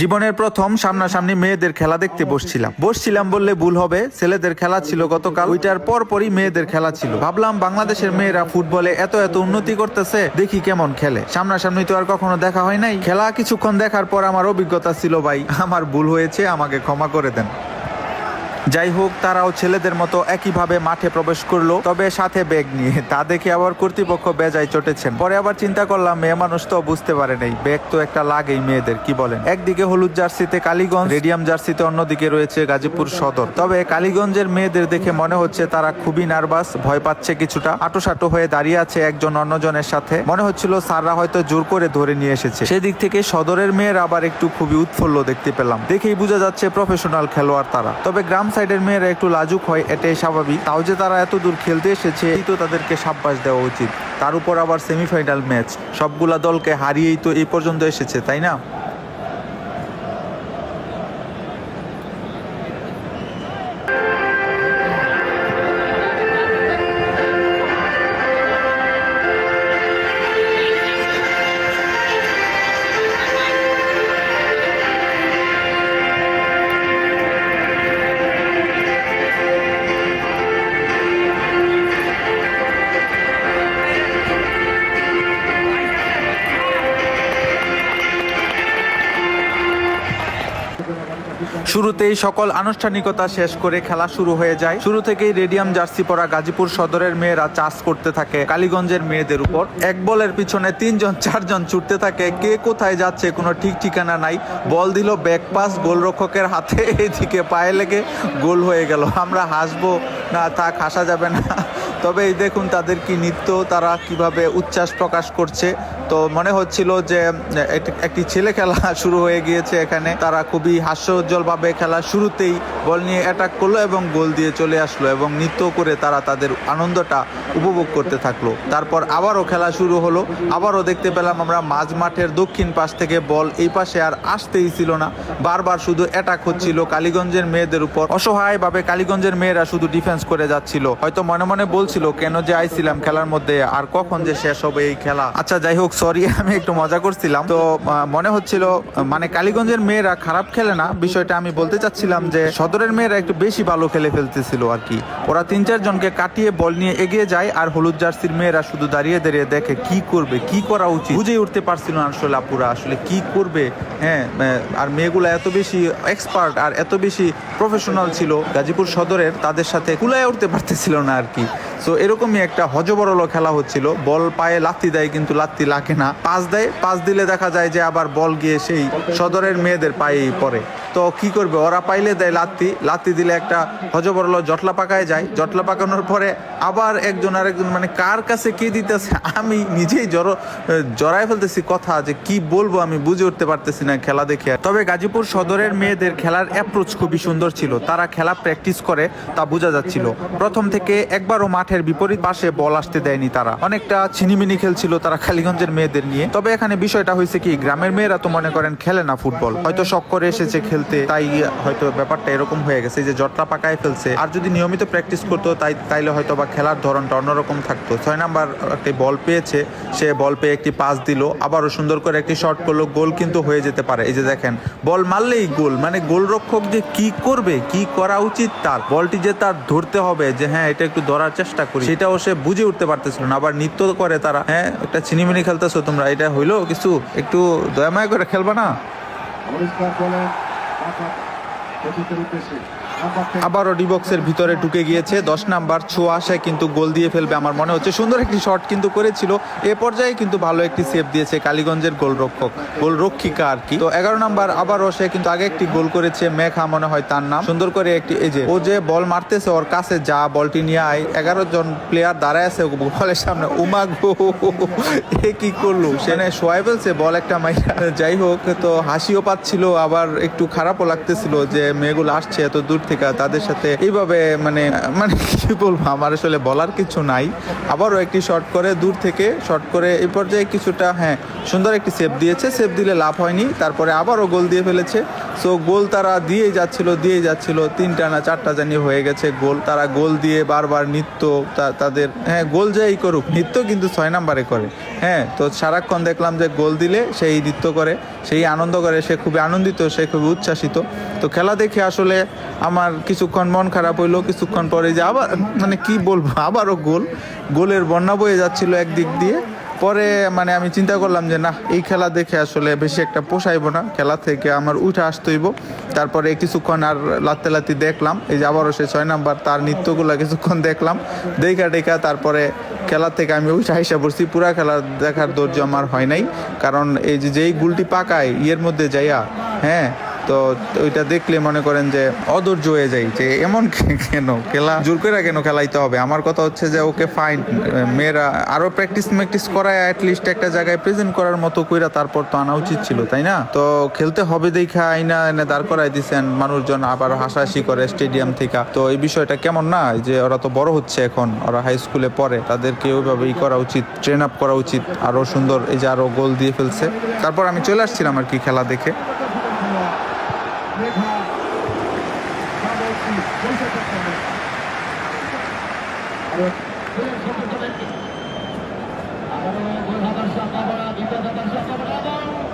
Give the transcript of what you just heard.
জীবনের প্রথম সামনাসামনি মেয়েদের খেলা দেখতে বসছিলাম। বসছিলাম বললে ভুল হবে, ছেলেদের খেলা ছিল গতকাল, ওইটার পর পরই মেয়েদের খেলা ছিল। ভাবলাম বাংলাদেশের মেয়েরা ফুটবলে এত এত উন্নতি করতেছে, দেখি কেমন খেলে। সামনাসামনি তো আর কখনো দেখা হয় নাই। খেলা কিছুক্ষণ দেখার পর আমার অভিজ্ঞতা ছিল, ভাই, আমার ভুল হয়েছে, আমাকে ক্ষমা করে দেন। যাই হোক তারাও ছেলেদের মতো একইভাবে মাঠে প্রবেশ করল, তবে সাথে ব্যাগ নিয়ে। তা দেখে আবার কর্তৃপক্ষ বেজায় চটেছেন। পরে আবার চিন্তা করলাম, মেয়ে মানুষ তো বুঝতে পারে নাই। ব্যাগ তো একটা লাগেই মেয়েদের, কি বলেন? একদিকে হলুদ জার্সিতে কালীগঞ্জ, রেডিয়াম জার্সিতে অন্যদিকে রয়েছে গাজীপুর সদর। তবে কালীগঞ্জের মেয়েদের দেখে মনে হচ্ছে তারা খুবই নার্ভাস, ভয় পাচ্ছে কিছুটা। আটোসাটো হয়ে দাঁড়িয়ে আছে একজন অন্যজনের সাথে। মনে হচ্ছিল স্যাররা হয়তো জোর করে ধরে নিয়ে এসেছে। সেদিক থেকে সদরের মেয়ের আবার একটু খুবই উৎফুল্ল দেখতে পেলাম। দেখেই বোঝা যাচ্ছে প্রফেশনাল খেলোয়াড় তারা। তবে গ্রাম সাইডের মেয়েরা একটু লাজুক হয়, এটাই স্বাভাবিক। তাও যে তারা এত দূর খেলতে এসেছে তো তাদেরকে সাব্বাস দেওয়া উচিত। তার উপর আবার সেমিফাইনাল ম্যাচ সবগুলা দলকে হারিয়েই তো এই পর্যন্ত এসেছে, তাই না? শুরুতেই সকল আনুষ্ঠানিকতা শেষ করে খেলা শুরু হয়ে যায়। শুরু থেকেই রেডিয়াম জার্সি পরা গাজীপুর সদরের মেয়েরা চাষ করতে থাকে কালীগঞ্জের মেয়েদের উপর। এক বলের পিছনে তিনজন, চারজন ছুটতে থাকে। কে কোথায় যাচ্ছে কোনো ঠিক ঠিকানা নাই। বল দিল ব্যাক পাস, গোলরক্ষকের হাতে এদিকে পায়ে লেগে গোল হয়ে গেল। আমরা হাসবো, না থাক, হাসা যাবে না। তবে এই দেখুন তাদের কি নৃত্য, তারা কীভাবে উচ্ছ্বাস প্রকাশ করছে। তো মনে হচ্ছিল যে একটি ছেলে খেলা শুরু হয়ে গিয়েছে এখানে। তারা খুবই হাস্যোজ্জ্বলভাবে খেলা শুরুতেই বল নিয়ে অ্যাটাক করল এবং গোল দিয়ে চলে আসলো এবং নৃত্য করে তারা তাদের আনন্দটা উপভোগ করতে থাকল। তারপর আবারও খেলা শুরু হলো। আবারও দেখতে পেলাম আমরা মাঝ মাঠের দক্ষিণ পাশ থেকে বল এই পাশে আর আসতেই ছিল না। বারবার শুধু অ্যাটাক হচ্ছিল। কালীগঞ্জের মেয়েদের উপর অসহায়ভাবে কালীগঞ্জের মেয়েরা শুধু ডিফেন্স করে যাচ্ছিল। হয়তো মনে মনে বলছিল, কেন যে আইছিলাম খেলার মধ্যে? আর কখন যে শেষ হবে এই খেলা? আচ্ছা যাই হোক সরি আমি একটু মজা করছিলাম। তো মনে হচ্ছিল মানে কালীগঞ্জের মেয়েরা খারাপ খেলে না। বিষয়টা আমি বলতে চাচ্ছিলাম যে, সদরের মেয়েরা একটু বেশি ভালো খেলে ফেলতেছিল আর কি। ওরা তিন চার জনকে কাটিয়ে বল নিয়ে এগিয়ে যায় আর হলুদ জার্সির মেয়েরা শুধু দাঁড়িয়ে দাঁড়িয়ে দেখে কি করবে, কি করা উচিত? বুঝে উঠতে পারছিল না আসলে আপুরা আসলে কি করবে। হ্যাঁ আর মেয়েগুলো এত বেশি এক্সপার্ট আর এত বেশি প্রফেশনাল ছিল। গাজীপুর সদরের তাদের সাথে কুলায় উঠতে পারতেছিল না আর কি। সো এরকমই একটা হজবরল খেলা হচ্ছিল। বল পায়ে লাত্তি দেয় কিন্তু লাত্তি লাগে না। পাস দেয়, পাস দিলে দেখা যায় যে আবার বল গিয়ে সেই সদরের মেয়েদের পায়েই পড়ে। তো কি করবে? ওরা পাইলে দেয় লাত্তি। লাত্তি দিলে একটা হজবরল জটলা পাকায় যায়। জটলা পাকানোর পরে আবার একজন আরেকজন মানে কার কাছে কে দিতেছে? আমি নিজেই জড়ো জড়ায় ফেলতেছি কথা যে কি বলব আমি বুঝে উঠতে পারতেছি না খেলা দেখে। তবে গাজীপুর সদরের মেয়েদের খেলার অ্যাপ্রোচ খুবই সুন্দর ছিল। তারা খেলা প্র্যাকটিস করে তা বোঝা যাচ্ছিল। প্রথম থেকে একবারও মাঠের বিপরীত পাশে বল আসতে দেয়নি তারা। অনেকটা ছিনিমিনি খেলছিল তারা খালিগঞ্জের মেয়েদের নিয়ে। তবে এখানে বিষয়টা হয়েছে কি, গ্রামের মেয়েরা তো মনে করেন খেলে না ফুটবল। হয়তো শখ করে এসেছে খেলতে, তাই হয়তো ব্যাপারটা এরকম হয়ে গেছে যে জটলা পাকায় ফেলছে। আর যদি নিয়মিত প্র্যাকটিস করতো, তাই, তাইলে হয়তো বা খেলার ধরনটা অন্যরকম থাকতো। ছয় নাম্বার একটি বল পেয়েছে, সে বল পেয়ে একটি পাস দিল, আবারও সুন্দর করে একটি শট করল, গোল কিন্তু হয়ে যেতে পারে। এই যে দেখেন, বল মারলেই গোল মানে গোলরক্ষক যে কি করবে, কি করা উচিত তার? বলটি যে তার ধরতে হবে, যে হ্যাঁ এটা একটু ধরার চেষ্টা করি। সেটাও সে বুঝে উঠতে পারতেছিল না। আবার নৃত্য করে তারা হ্যাঁ একটা চিনিমিনি খেলতেছো তোমরা, এটা হইল কিছু? একটু দয়াময় করে খেলবা না? আবারও ডিবক্সের ভিতরে ঢুকে গিয়েছে। দশ নাম্বার ছোঁয়া, সে কিন্তু গোল দিয়ে ফেলবে আমার মনে হচ্ছে। সুন্দর একটি শট কিন্তু করেছিল। এ পর্যায়ে কিন্তু ভালো একটি সেভ দিয়েছে কালীগঞ্জের গোলরক্ষক। গোলরক্ষিকা আর কি। তো এগারো নাম্বার আবারও সে কিন্তু আগে একটি গোল করেছে। মেঘা মনে হয় তার নাম। সুন্দর করে একটি যে, ও যে বল মারতেছে, ওর কাছে যা বলটি নিয়ে আয়। এগারো জন প্লেয়ার দাঁড়ায় আছে বলের সামনে। উমা গো, এ কি করল? সেখানে শোয়াই ফেলছে, বল একটা মাইরা যাই হোক, তো হাসিও পাচ্ছিল। আবার একটু খারাপও লাগতেছিল যে মেয়েগুলো আসছে, এত দূর থেকে তাদের সাথে এইভাবে মানে মানে কি বলব, আমার আসলে বলার কিছু নাই। আবারও একটি শর্ট করে দূর থেকে শর্ট করে এই পর্যায়ে কিছুটা হ্যাঁ সুন্দর একটি সেভ দিয়েছে। সেভ দিলে লাভ হয়নি, তারপরে আবারও গোল দিয়ে ফেলেছে। সো গোল তারা দিয়ে যাচ্ছিল দিয়ে যাচ্ছিল। তিনটা না চারটা জানি হয়ে গেছে গোল। তারা গোল দিয়ে বারবার নৃত্য তাদের হ্যাঁ গোল যাই করুক, নৃত্য কিন্তু ছয় নাম্বারে করে। হ্যাঁ তো সারাক্ষণ দেখলাম যে গোল দিলে সেই নৃত্য করে, সেই আনন্দ করে, সে খুবই আনন্দিত, সে খুবই উচ্ছ্বাসিত। তো খেলা দেখে আসলে আমার কিছুক্ষণ মন খারাপ হইল, কিছুক্ষণ পরে যে আবার মানে কি বলব, আবারও গোল। গোলের বন্যা বয়ে যাচ্ছিল একদিক দিয়ে। পরে মানে আমি চিন্তা করলাম যে না এই খেলা দেখে আসলে বেশি একটা পোষাইবো না। খেলা থেকে আমার উঠে আসতেইব। তারপরে কিছুক্ষণ আর লাত্তে লাতি দেখলাম। এই যে আবারও সে ছয় নাম্বার তার নৃত্যগুলো কিছুক্ষণ দেখলাম। দেখা টেকা তারপরে খেলা থেকে আমি উঠে আইসা পড়ছি। পুরা খেলা দেখার ধৈর্য আমার হয় নাই। কারণ এই যে যেই গুলটি পাকায়, ইয়ের মধ্যে যাইয়া হ্যাঁ তো ওইটা দেখলে মনে করেন যে অধৈর্য হয়ে যায় যে এমন কেন? খেলা জোর করে কেন খেলাইতে হবে? আমার কথা হচ্ছে যে ওকে ফাইন মেয়েরা আরও প্র্যাকটিস ম্যাকটিস করায় অ্যাটলিস্ট একটা জায়গায় প্রেজেন্ট করার মতো কইরা তারপর তো আনা উচিত ছিল, তাই না? তো খেলতে হবে দেখা, আইনা এনে দাঁড় করাই দিছেন, মানুষজন আবার হাসাহাসি করে স্টেডিয়াম থেকে। তো এই বিষয়টা কেমন না যে ওরা তো বড় হচ্ছে এখন, ওরা হাই স্কুলে পড়ে, তাদেরকে ওইভাবে ই করা উচিত ট্রেন আপ করা উচিত, আরও সুন্দর, এই যে আরও গোল দিয়ে ফেলছে। তারপর আমি চলে আসছিলাম আর কি খেলা দেখে। আবারও গোল হাবার সাপ আবার বিপদ হাবার সাপ আবার